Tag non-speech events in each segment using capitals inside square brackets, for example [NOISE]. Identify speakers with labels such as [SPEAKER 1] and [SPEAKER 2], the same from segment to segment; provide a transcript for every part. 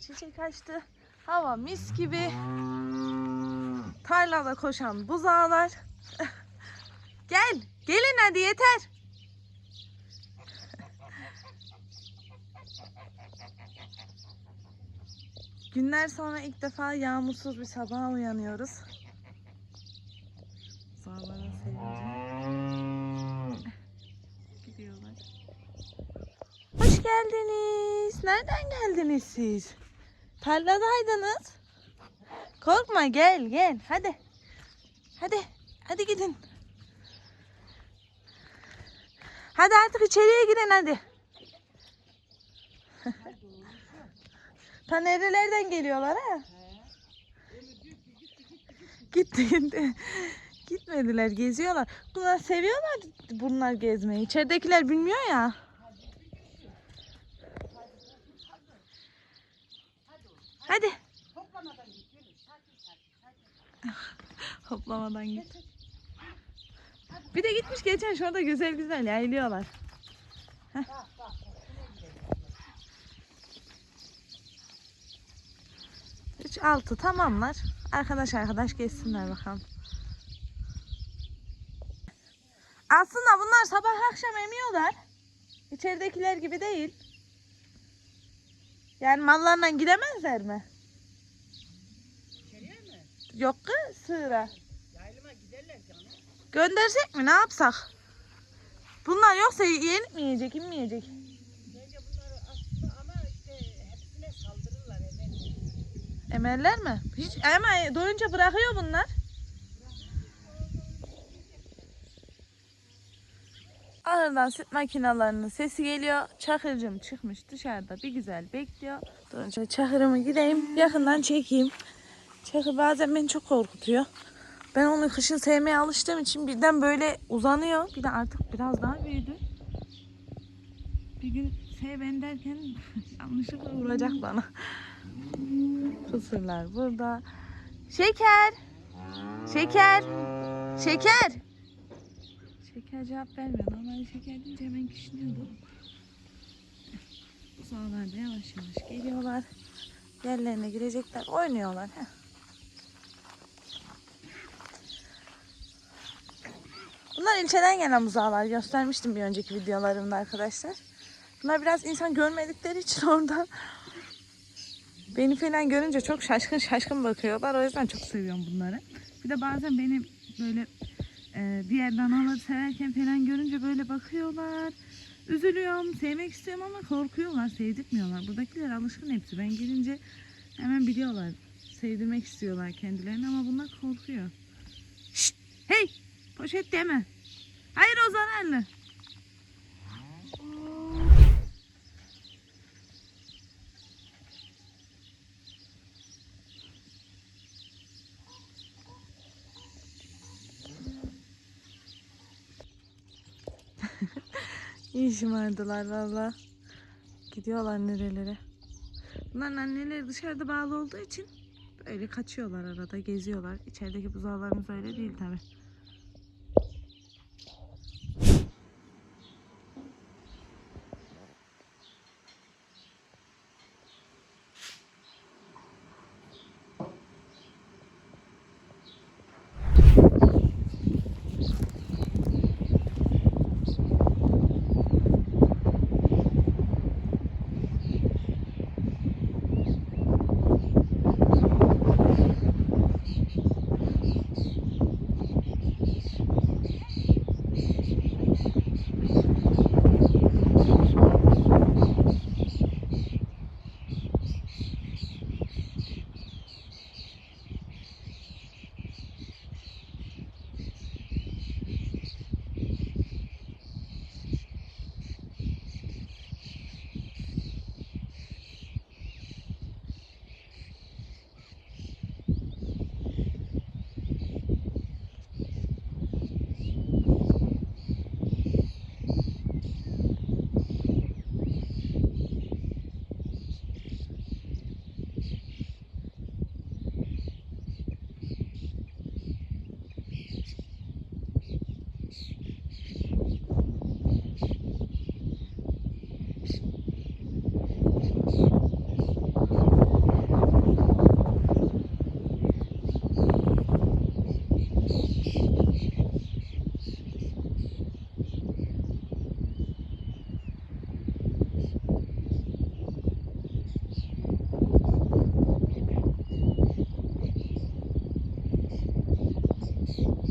[SPEAKER 1] çiçek açtı. Hava mis gibi. Tarlada koşan buzağlar. [LAUGHS] Gel. Gelin hadi yeter. Günler sonra ilk defa yağmursuz bir sabaha uyanıyoruz. Buzağların. Hoş geldiniz. Nereden geldiniz siz? Tarladaydınız. Korkma gel gel hadi. Hadi hadi gidin. Hadi artık içeriye girin hadi. [LAUGHS] Ta nerelerden geliyorlar ha? Gitti gitti. Gitmediler geziyorlar. Bunlar seviyorlar bunlar gezmeyi. İçeridekiler bilmiyor ya. Hadi. [LAUGHS] Hoplamadan git. Bir de gitmiş geçen şurada güzel güzel yaylıyorlar. Heh. Üç altı tamamlar. Arkadaş arkadaş geçsinler bakalım. Aslında bunlar sabah akşam emiyorlar. İçeridekiler gibi değil. Yani mallarla gidemezler mi?
[SPEAKER 2] İçeriye mi?
[SPEAKER 1] Yok ki sığıra.
[SPEAKER 2] Yaylıma giderler canım.
[SPEAKER 1] Göndersek mi ne yapsak? Bunlar yoksa yenip mi yiyecek, yiyecek?
[SPEAKER 2] Bence bunları aslında ama işte hepsine saldırırlar hemen.
[SPEAKER 1] Emerler mi? Hiç ama doyunca bırakıyor bunlar. Ahırdan süt makinelerinin sesi geliyor. Çakırcım çıkmış dışarıda bir güzel bekliyor. Doyunca çakırımı gideyim yakından çekeyim. Çakır bazen beni çok korkutuyor. Ben onu kışın sevmeye alıştığım için birden böyle uzanıyor. Bir de artık biraz daha büyüdü. Bir gün sev ben derken [LAUGHS] yanlışlıkla vuracak bana. Fısırlar burada. Şeker. Şeker. Şeker. Şeker cevap vermiyor. Normalde şeker deyince hemen kişniyordu. Uzağlar da yavaş yavaş geliyorlar. Yerlerine girecekler. Oynuyorlar. Heh. Bunlar ilçeden gelen buzağlar. Göstermiştim bir önceki videolarımda arkadaşlar. Bunlar biraz insan görmedikleri için [LAUGHS] orada Beni falan görünce çok şaşkın şaşkın bakıyorlar. O yüzden çok seviyorum bunları. Bir de bazen beni böyle e, diğer danaları severken falan görünce böyle bakıyorlar. Üzülüyorum, sevmek istiyorum ama korkuyorlar, sevdirtmiyorlar. Buradakiler alışkın hepsi. Ben gelince hemen biliyorlar. Sevdirmek istiyorlar kendilerini ama bunlar korkuyor. Şşt, hey! Poşet deme. Hayır o zararlı. İyi şımardılar valla. Gidiyorlar nerelere. Bunların anneleri dışarıda bağlı olduğu için böyle kaçıyorlar arada geziyorlar. İçerideki buzağlarımız öyle değil tabi. Peace.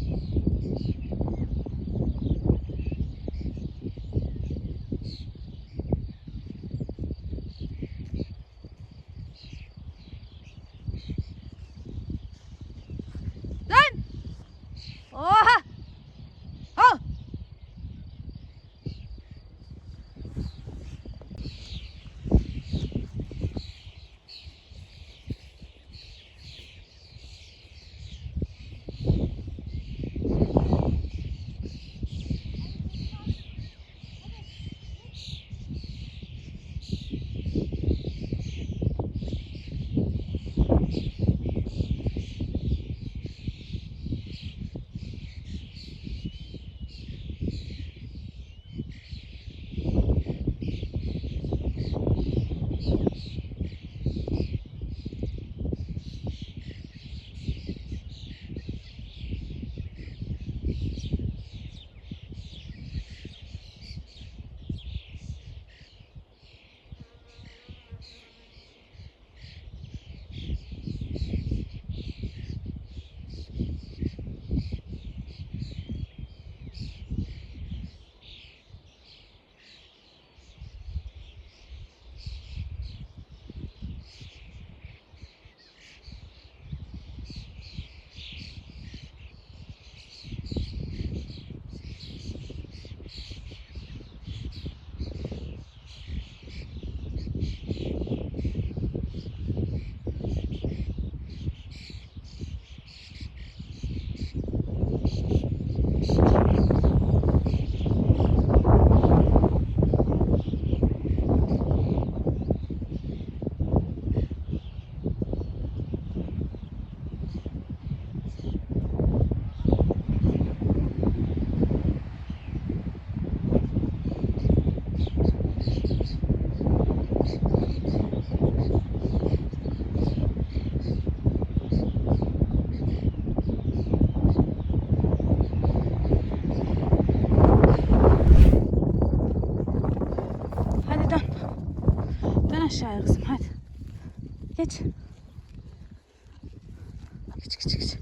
[SPEAKER 1] Geç geç geç.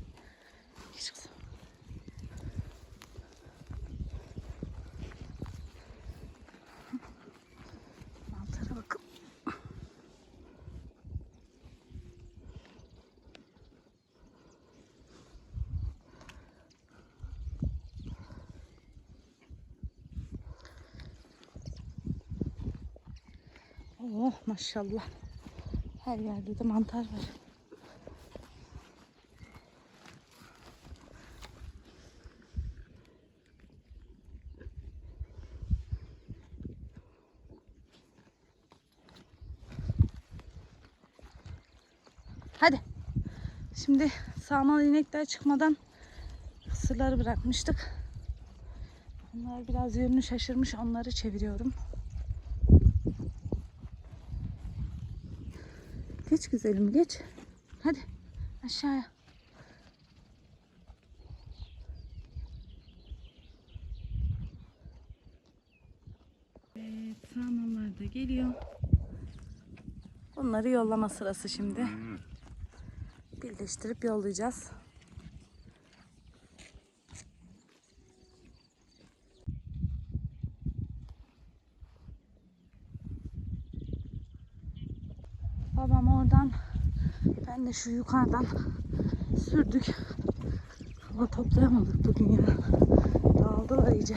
[SPEAKER 1] Geç kızım. Mantara bakın. Oh maşallah. Her yerde de mantar var. Hadi. Şimdi sağmal inekler çıkmadan kısırları bırakmıştık. Onlar biraz yönünü şaşırmış. Onları çeviriyorum. Geç güzelim geç. Hadi aşağıya. Evet sağmallar da geliyor. Onları yollama sırası şimdi. Birleştirip yollayacağız. Babam oradan ben de şu yukarıdan sürdük. Ama toplayamadık bugün ya. Dağıldılar iyice.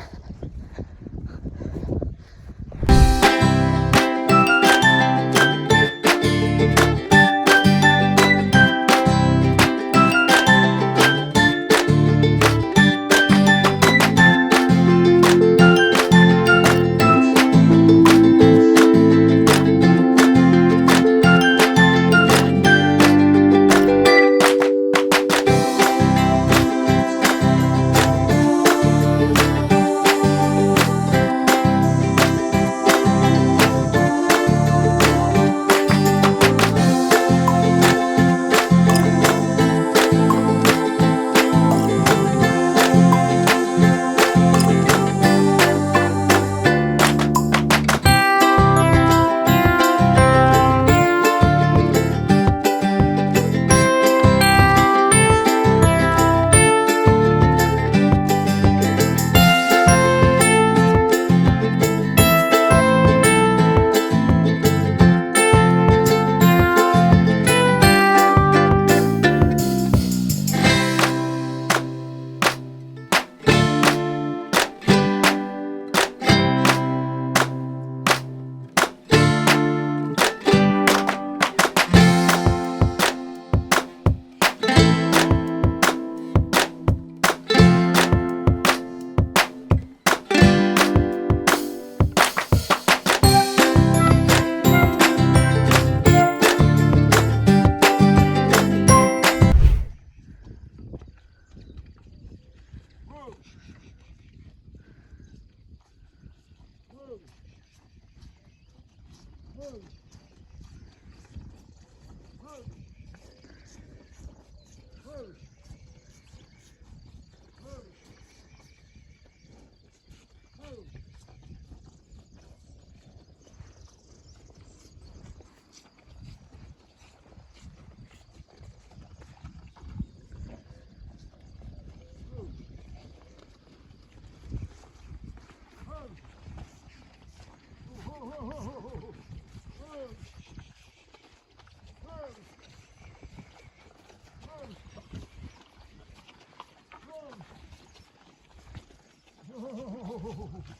[SPEAKER 1] Oh.